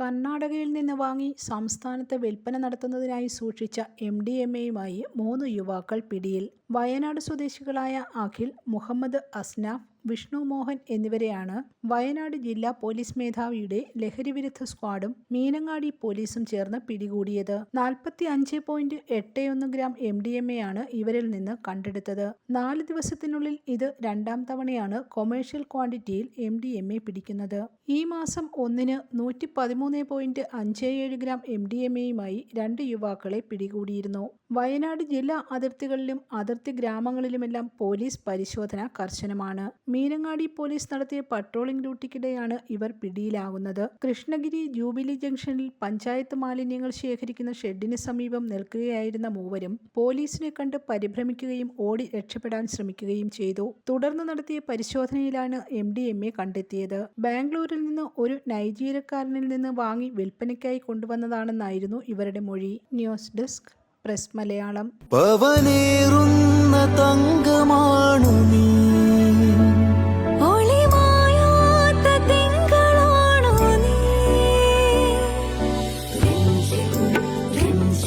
കർണാടകയിൽ നിന്ന് വാങ്ങി സംസ്ഥാനത്ത് വിൽപ്പന നടത്തുന്നതിനായി സൂക്ഷിച്ച എം ഡി എം എയുമായി മൂന്ന് യുവാക്കൾ പിടിയിൽ. വയനാട് സ്വദേശികളായ അഖിൽ മുഹമ്മദ് അസ്നാഫ് വിഷ്ണു മോഹൻ എന്നിവരെയാണ് വയനാട് ജില്ലാ പോലീസ് മേധാവിയുടെ ലഹരിവിരുദ്ധ സ്ക്വാഡും മീനങ്ങാടി പോലീസും ചേർന്ന് പിടികൂടിയത്. നാൽപ്പത്തി അഞ്ച് പോയിന്റ് എട്ട് ഒന്ന് gram M D M A ആണ് ഇവരിൽ നിന്ന് കണ്ടെടുത്തത്. നാല് ദിവസത്തിനുള്ളിൽ ഇത് രണ്ടാം തവണയാണ് കൊമേഴ്ഷ്യൽ ക്വാണ്ടിറ്റിയിൽ എം ഡി എം എ പിടിക്കുന്നത്. ഈ മാസം ഒന്നിന് നൂറ്റി പതിമൂന്ന് പോയിന്റ് അഞ്ച് ഏഴ് ഗ്രാം എം ഡി എം എയുമായി രണ്ട് യുവാക്കളെ പിടികൂടിയിരുന്നു. വയനാട് ജില്ലാ അതിർത്തികളിലും അതിർത്തി ഗ്രാമങ്ങളിലുമെല്ലാം പോലീസ് പരിശോധന കർശനമാണ്. മീനങ്ങാടി പോലീസ് നടത്തിയ പട്രോളിംഗ് ഡ്യൂട്ടിക്കിടെയാണ് ഇവർ പിടിയിലാകുന്നത് കൃഷ്ണഗിരി ജൂബിലി ജംഗ്ഷനിൽ പഞ്ചായത്ത് മാലിന്യങ്ങൾ ശേഖരിക്കുന്ന ഷെഡിന് സമീപം നിൽക്കുകയായിരുന്ന മൂവരും പോലീസിനെ കണ്ട് പരിഭ്രമിക്കുകയും ഓടി രക്ഷപ്പെടാൻ ശ്രമിക്കുകയും ചെയ്തു. തുടർന്ന് നടത്തിയ പരിശോധനയിലാണ് എം ഡി എം എ കണ്ടെത്തിയത്. ബാംഗ്ലൂരിൽ നിന്ന് ഒരു നൈജീരിയക്കാരനിൽ നിന്ന് വാങ്ങി വിൽപ്പനയ്ക്കായി കൊണ്ടുവന്നതാണെന്നായിരുന്നു ഇവരുടെ മൊഴി. News desk press Malayalam.